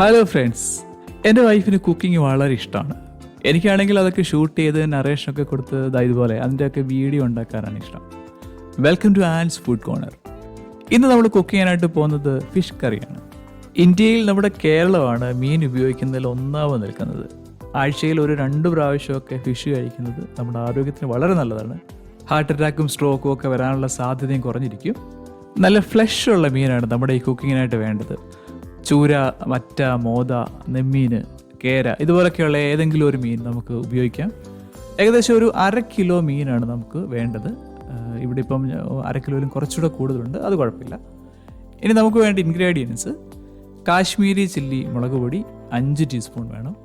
Hello friends എന്റെ വൈഫിന് cooking വളരെ ഇഷ്ടമാണ്. എനിക്കാണെങ്കിൽ അതൊക്കെ ഷൂട്ട് ചെയ്ത് നറേഷനൊക്കെ കൊടുത്ത് ഇതുപോലെ അതിന്റെയൊക്കെ വീഡിയോ ഉണ്ടാക്കാനാണ് ഇഷ്ടം. Welcome to Ann's food corner ഇന്ന് നമ്മൾ കുക്ക് ചെയ്യാനായിട്ട് പോകുന്നത് ഫിഷ് കറിയാണ്. ഇന്ത്യയിൽ നമ്മുടെ കേരളമാണ് മീൻ ഉപയോഗിക്കുന്നതിൽ ഒന്നാമത് നിൽക്കുന്നത്. ആഴ്ചയിൽ ഒരു രണ്ട് പ്രാവശ്യമൊക്കെ ഫിഷ് കഴിക്കുന്നത് നമ്മുടെ ആരോഗ്യത്തിന് വളരെ നല്ലതാണ്. ഹാർട്ട് അറ്റാക്കും സ്ട്രോക്കും ഒക്കെ വരാനുള്ള സാധ്യതയും കുറഞ്ഞിരിക്കും. നല്ല ഫ്ലഷ് ഉള്ള മീനാണ് നമ്മുടെ ഈ കുക്കിങ്ങിനായിട്ട് വേണ്ടത്. ചൂര മറ്റ മോത നെമ്മീൻ കേര ഇതുപോലൊക്കെയുള്ള ഏതെങ്കിലും ഒരു മീൻ നമുക്ക് ഉപയോഗിക്കാം. ഏകദേശം ഒരു അര കിലോ മീനാണ് നമുക്ക് വേണ്ടത്. ഇവിടെ ഇപ്പം അര കിലോയിലും കുറച്ചുകൂടെ കൂടുതലുണ്ട്. അത് കുഴപ്പമില്ല. ഇനി നമുക്ക് വേണ്ട ഇൻഗ്രീഡിയൻസ്. കാശ്മീരി ചില്ലി മുളക് പൊടി അഞ്ച് ടീസ്പൂൺ വേണം.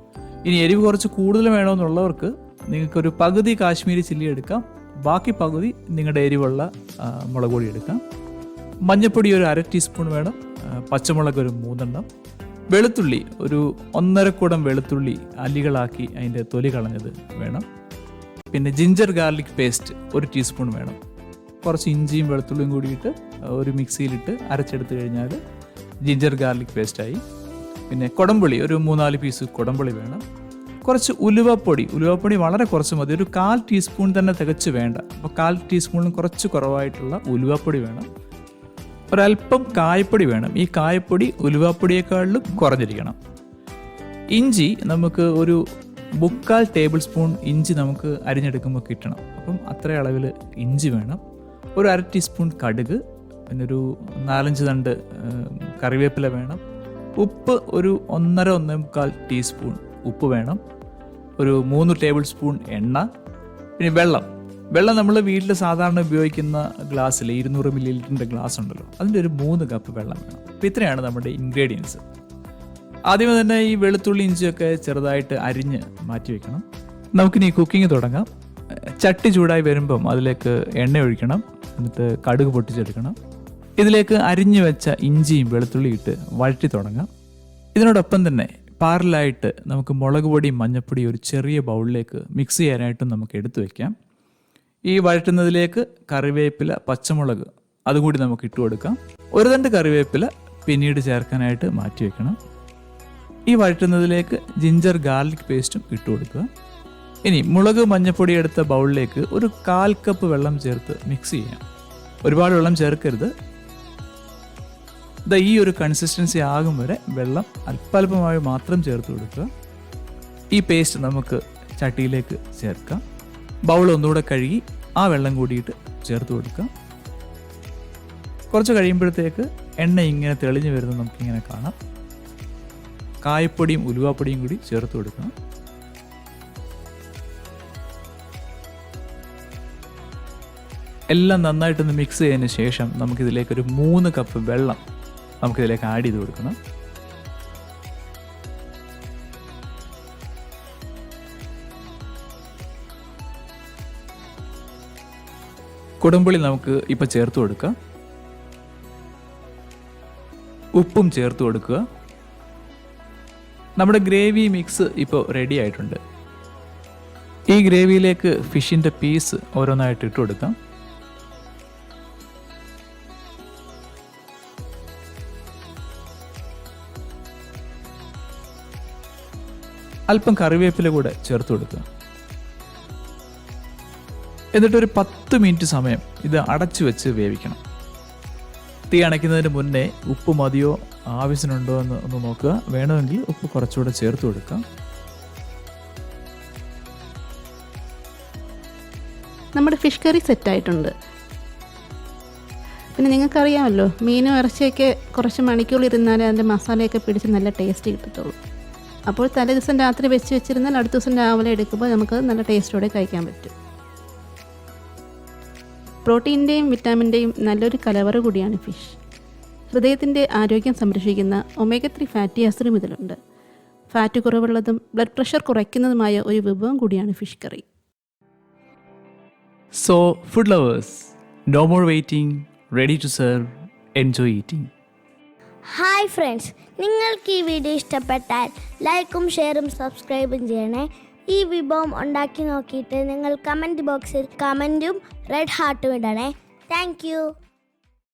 ഇനി എരിവ് കുറച്ച് കൂടുതൽ വേണമെന്നുള്ളവർക്ക് നിങ്ങൾക്കൊരു പകുതി കാശ്മീരി ചില്ലി എടുക്കാം. ബാക്കി പകുതി നിങ്ങളുടെ എരിവുള്ള മുളക് പൊടി എടുക്കാം. മഞ്ഞൾപ്പൊടി ഒരു അര ടീസ്പൂൺ വേണം. പച്ചമുളക് ഒരു മൂന്നെണ്ണം വെളുത്തുള്ളി ഒരു ഒന്നര കൂടം വെളുത്തുള്ളി അല്ലികളാക്കി അതിന്റെ തൊലി കളഞ്ഞത് വേണം. പിന്നെ ജിഞ്ചർ ഗാർലിക് പേസ്റ്റ് ഒരു ടീസ്പൂൺ വേണം. കുറച്ച് ഇഞ്ചിയും വെളുത്തുള്ളിയും കൂടിയിട്ട് ഒരു മിക്സിയിലിട്ട് അരച്ചെടുത്ത് കഴിഞ്ഞാൽ ജിഞ്ചർ ഗാർലിക് പേസ്റ്റായി. പിന്നെ കുടംപുളി ഒരു മൂന്നാൽ പീസ് കുടംപുളി വേണം. കുറച്ച് ഉലുവപ്പൊടി ഉലുവപ്പൊടി വളരെ കുറച്ച് മതി. ഒരു കാൽ ടീസ്പൂൺ തന്നെ തികച്ച് വേണ്ട. അപ്പോൾ കാൽ ടീസ്പൂണിന് കുറച്ച് കുറവായിട്ടുള്ള ഉലുവപ്പൊടി വേണം. ഒരല്പം കായപ്പൊടി വേണം. ഈ കായപ്പൊടി ഉലുവാപ്പൊടിയേക്കാളിലും കുറഞ്ഞിരിക്കണം. ഇഞ്ചി നമുക്ക് ഒരു മുക്കാൽ ടേബിൾ സ്പൂൺ ഇഞ്ചി നമുക്ക് അരിഞ്ഞെടുക്കുമ്പോൾ കിട്ടണം. അപ്പം അത്ര അളവിൽ ഇഞ്ചി വേണം. ഒരു അര ടീസ്പൂൺ കടുക് പിന്നെ ഒരു നാലഞ്ച് തണ്ട് കറിവേപ്പില വേണം. ഉപ്പ് ഒരു ഒന്നര ഒന്നേ മുക്കാൽ ടീസ്പൂൺ ഉപ്പ് വേണം. ഒരു മൂന്ന് ടേബിൾ സ്പൂൺ എണ്ണ. പിന്നെ വെള്ളം. വെള്ളം നമ്മൾ വീട്ടിൽ സാധാരണ ഉപയോഗിക്കുന്ന ഗ്ലാസ്സിൽ ഇരുന്നൂറ് മില്ലി ലിറ്ററിന്റെ ഗ്ലാസ് ഉണ്ടല്ലോ. അതിന്റെ ഒരു മൂന്ന് കപ്പ് വെള്ളം വേണം. അപ്പോൾ ഇത്രയാണ് നമ്മുടെ ഇൻഗ്രീഡിയൻസ് ആദ്യമേ തന്നെ ഈ വെളുത്തുള്ളി ഇഞ്ചിയൊക്കെ ചെറുതായിട്ട് അരിഞ്ഞ് മാറ്റി വെക്കണം. നമുക്കിനി കുക്കിംഗ് തുടങ്ങാം. ചട്ടി ചൂടായി വരുമ്പം അതിലേക്ക് എണ്ണ ഒഴിക്കണം. എന്നിട്ട് കടുക് പൊട്ടിച്ചെടുക്കണം. ഇതിലേക്ക് അരിഞ്ഞു വെച്ച ഇഞ്ചിയും വെളുത്തുള്ളി ഇട്ട് വഴറ്റി തുടങ്ങാം. ഇതിനോടൊപ്പം തന്നെ പാരലായിട്ട് നമുക്ക് മുളക് പൊടിയും മഞ്ഞപ്പൊടിയും ഒരു ചെറിയ ബൗളിലേക്ക് മിക്സ് ചെയ്യാനായിട്ടും നമുക്ക് എടുത്തു വെക്കാം. ഈ വഴറ്റുന്നതിലേക്ക് കറിവേപ്പില പച്ചമുളക് അതും കൂടി നമുക്ക് ഇട്ട് കൊടുക്കാം. ഒരു തണ്ട് കറിവേപ്പില പിന്നീട് ചേർക്കാനായിട്ട് മാറ്റി വെക്കണം. ഈ വഴറ്റുന്നതിലേക്ക് ജിഞ്ചർ ഗാർലിക് പേസ്റ്റും ഇട്ട് കൊടുക്കുക. ഇനി മുളക് മഞ്ഞപ്പൊടി എടുത്ത ബൗളിലേക്ക് ഒരു കാൽ കപ്പ് വെള്ളം ചേർത്ത് മിക്സ് ചെയ്യാം. ഒരുപാട് വെള്ളം ചേർക്കരുത്. ഇതാ ഈ ഒരു കൺസിസ്റ്റൻസി ആകും വരെ വെള്ളം അല്പാൽപമായി മാത്രം ചേർത്ത് കൊടുക്കുക. ഈ പേസ്റ്റ് നമുക്ക് ചട്ടിയിലേക്ക് ചേർക്കാം. ബൗൾ ഒന്നുകൂടെ കഴുകി ആ വെള്ളം കൂടിയിട്ട് ചേർത്ത് കൊടുക്കുക കുറച്ച് കഴിയുമ്പോഴത്തേക്ക് എണ്ണ ഇങ്ങനെ തെളിഞ്ഞു വരുന്നത് നമുക്കിങ്ങനെ കാണാം. കായപ്പൊടിയും ഉലുവാപ്പൊടിയും കൂടി ചേർത്ത് കൊടുക്കണം. എല്ലാം നന്നായിട്ടൊന്ന് മിക്സ് ചെയ്തതിന് ശേഷം നമുക്കിതിലേക്ക് ഒരു മൂന്ന് കപ്പ് വെള്ളം നമുക്കിതിലേക്ക് ആഡ് ചെയ്ത് കൊടുക്കണം. കുടംപുളി നമുക്ക് ഇപ്പം ചേർത്ത് കൊടുക്കുക. ഉപ്പും ചേർത്ത് കൊടുക്കുക. നമ്മുടെ ഗ്രേവി മിക്സ് ഇപ്പോൾ റെഡി ആയിട്ടുണ്ട്. ഈ ഗ്രേവിയിലേക്ക് ഫിഷിന്റെ പീസ് ഓരോന്നായിട്ട് ഇട്ട് കൊടുക്കാം. അല്പം കറിവേപ്പില കൂടെ ചേർത്ത് കൊടുക്കുക. എന്നിട്ട് ഒരു പത്ത് മിനിറ്റ് സമയം ഇത് അടച്ചു വെച്ച് വേവിക്കണം. തീ അണയ്ക്കുന്നതിന് മുന്നേ ഉപ്പ് മതിയോ? ആവശ്യമുണ്ടോ എന്ന് ഒന്ന് നോക്കുക. വേണമെങ്കിൽ ഉപ്പ് കുറച്ചുകൂടെ ചേർത്ത് കൊടുക്കാം. നമ്മുടെ ഫിഷ് കറി സെറ്റായിട്ടുണ്ട്. പിന്നെ നിങ്ങൾക്കറിയാമല്ലോ മീനും ഇറച്ചിയൊക്കെ കുറച്ച് മണിക്കൂർ ഇരുന്നാലേ അതിന്റെ മസാലയൊക്കെ പിടിച്ച് നല്ല ടേസ്റ്റ് കിട്ടത്തുള്ളൂ. അപ്പോൾ തലേ ദിവസം രാത്രി വെച്ച് വെച്ചിരുന്നാൽ അടുത്ത ദിവസം രാവിലെ എടുക്കുമ്പോൾ നമുക്ക് നല്ല ടേസ്റ്റോടെ കഴിക്കാൻ പറ്റും. പ്രോട്ടീന്റെയും വിറ്റാമിന്റെയും നല്ലൊരു കലവറ കൂടിയാണ് ഫിഷ്. ഹൃദയത്തിന്റെ ആരോഗ്യം സംരക്ഷിക്കുന്ന ഒമേഗ ത്രീ ഫാറ്റി ആസിഡും ഇതിലുണ്ട്. ഫാറ്റ് കുറവുള്ളതും ബ്ലഡ് പ്രഷർ കുറയ്ക്കുന്നതുമായ ഒരു വിഭവം കൂടിയാണ് fish curry. So food lovers no more waiting ready to serve enjoy eating hi friends നിങ്ങൾക്ക് ഈ വീഡിയോ ഇഷ്ടപ്പെട്ടാൽ ലൈക്കും ഷെയറും സബ്സ്ക്രൈബും ചെയ്യണേ. ഈ വിഭവം ഉണ്ടാക്കി നോക്കിയിട്ട് നിങ്ങൾ കമന്റ് ബോക്സിൽ കമന്റും റെഡ് ഹാർട്ടും ഇടണേ. താങ്ക്